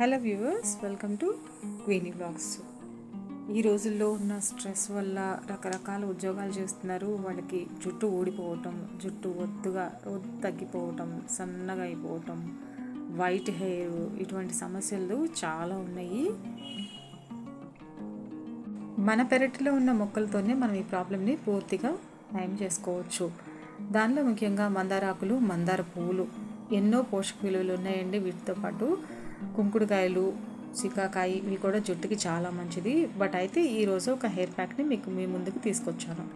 Hello viewers welcome to Queeny blogs ఈ రోజుల్లో ఉన్న స్ట్రెస్ వల్ల రకరకాల ఉద్యోగాలు చేస్తున్నారు. వాళ్ళకి జుట్టు ఊడిపోవటం జుట్టు ఒత్తుగా ఒత్తు తగ్గిపోవటం సన్నగా అయిపోవటం వైట్ హెయిర్ ఇటువంటి సమస్యలు చాలా ఉన్నాయి. మన పెరటిలో ఉన్న మొక్కలతోనే మనం ఈ ప్రాబ్లమ్ని పూర్తిగా నయం చేసుకోవచ్చు. దానిలో ముఖ్యంగా మందారాకులు మందార పువ్వులు ఎన్నో పోషక విలువలు ఉన్నాయండి. వీటితో పాటు కుంకుడుకాయలు సికాకాయ ఇవి కూడా జుట్టుకి చాలా మంచిది. బట్ అయితే ఈరోజు ఒక హెయిర్ ప్యాక్ని మీకు మీ ముందుకు తీసుకొచ్చాను.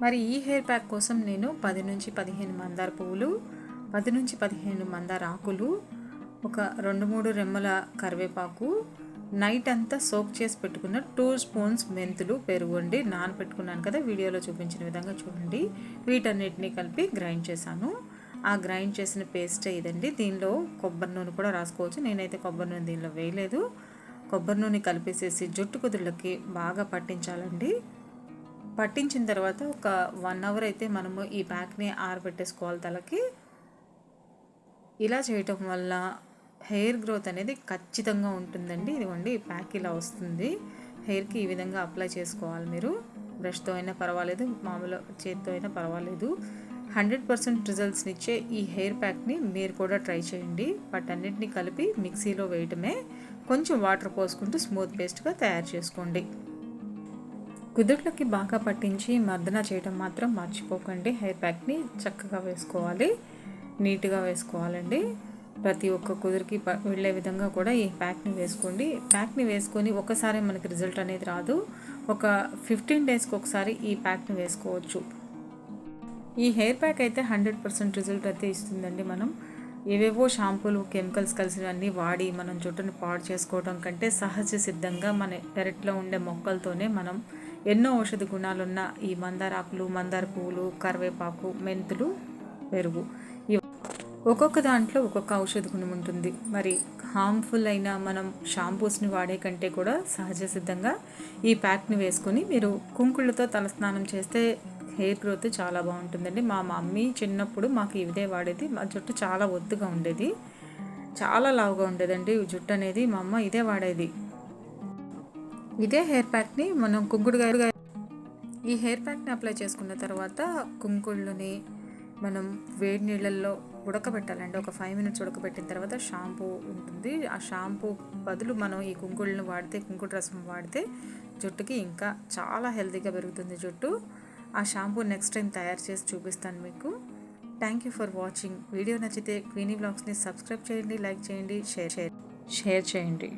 మరి ఈ హెయిర్ ప్యాక్ కోసం నేను పది నుంచి పదిహేను మందార పువ్వులు పది నుంచి పదిహేను మందార ఆకులు ఒక రెండు మూడు రెమ్మల కరివేపాకు నైట్ అంతా సోక్ చేసి పెట్టుకున్న టూ స్పూన్స్ మెంతులు పెరుగు అండి. నానబెట్టుకున్నాను కదా వీడియోలో చూపించిన విధంగా చూడండి. వీటన్నిటిని కలిపి గ్రైండ్ చేశాను. ఆ గ్రైండ్ చేసిన పేస్ట్ ఇదండి. దీనిలో కొబ్బరి నూనె కూడా రాసుకోవచ్చు. నేనైతే కొబ్బరి నూనె దీనిలో వేయలేదు. కొబ్బరి నూనె కలిపేసేసి జుట్టు కుదుళ్ళకి బాగా పట్టించాలండి. పట్టించిన తర్వాత ఒక వన్ అవర్ అయితే మనము ఈ ప్యాక్ని ఆరబెట్టేసుకోవాలి తలకి. ఇలా చేయటం వల్ల హెయిర్ గ్రోత్ అనేది ఖచ్చితంగా ఉంటుందండి. ఇదిగోండి ఈ ప్యాక్ ఇలా వస్తుంది. హెయిర్కి ఈ విధంగా అప్లై చేసుకోవాలి మీరు. బ్రష్తో అయినా పర్వాలేదు మామూలు చేతితో అయినా పర్వాలేదు. హండ్రెడ్ పర్సెంట్ రిజల్ట్స్ని ఇచ్చే ఈ హెయిర్ ప్యాక్ని మీరు కూడా ట్రై చేయండి. వాటన్నిటిని కలిపి మిక్సీలో వేయటమే. కొంచెం వాటర్ పోసుకుంటూ స్మూత్ పేస్ట్గా తయారు చేసుకోండి. కుదుట్లకి బాగా పట్టించి మర్దన చేయడం మాత్రం మర్చిపోకండి. హెయిర్ ప్యాక్ని చక్కగా వేసుకోవాలి. నీట్గా వేసుకోవాలండి. ప్రతి ఒక్క కుదురుకి వెళ్ళే విధంగా కూడా ఈ ప్యాక్ని వేసుకోండి. ప్యాక్ని వేసుకొని ఒకసారి మనకి రిజల్ట్ అనేది రాదు. ఒక ఫిఫ్టీన్ డేస్కి ఒకసారి ఈ ప్యాక్ని వేసుకోవచ్చు. ఈ హెయిర్ ప్యాక్ అయితే హండ్రెడ్ పర్సెంట్ రిజల్ట్ అయితే ఇస్తుందండి మనం. ఏవేవో షాంపూలు కెమికల్స్ కలిసినవన్నీ వాడి మనం జుట్టును పాడు చేసుకోవడం కంటే సహజ సిద్ధంగా మన పెరట్లో ఉండే మొక్కలతోనే మనం ఎన్నో ఔషధ గుణాలున్న ఈ మందారాకులు మందార పువ్వులు కరివేపాకు మెంతులు పెరుగు. ఒక్కొక్క దాంట్లో ఒక్కొక్క ఔషధ గుణం ఉంటుంది. మరి హార్మ్ఫుల్ అయిన మనం షాంపూస్ని వాడే కంటే కూడా సహజ సిద్ధంగా ఈ ప్యాక్ని వేసుకొని మీరు కుంకుళ్ళతో తలస్నానం చేస్తే హెయిర్ గ్రోత్ చాలా బాగుంటుందండి. మా మమ్మీ చిన్నప్పుడు మాకు ఇదే వాడేది. మా జుట్టు చాలా ఒత్తుగా ఉండేది. చాలా లావుగా ఉండేదండి. జుట్టు అనేది మా అమ్మ ఇదే వాడేది. ఇదే హెయిర్ ప్యాక్ని మనం కుంకుడుగా ఈ హెయిర్ ప్యాక్ని అప్లై చేసుకున్న తర్వాత కుంకుళ్ళని మనం వేడి నీళ్ళల్లో ఉడకబెట్టాలండి. ఒక ఫైవ్ మినిట్స్ ఉడకబెట్టిన తర్వాత షాంపూ ఉంటుంది. ఆ షాంపూ బదులు మనం ఈ కుంకుళ్ళని వాడితే కుంకుడు రసం వాడితే జుట్టుకి ఇంకా చాలా హెల్తీగా పెరుగుతుంది జుట్టు. ఆ షాంపూ నెక్స్ట్ టైం తయారు చేసి చూపిస్తాను మీకు. Thank you for watching. Video నచ్చితే క్వీనీ బ్లాగ్స్ని సబ్స్క్రైబ్ చేయండి లైక్ చేయండి షేర్ చేయండి. షేర్ చేయండి.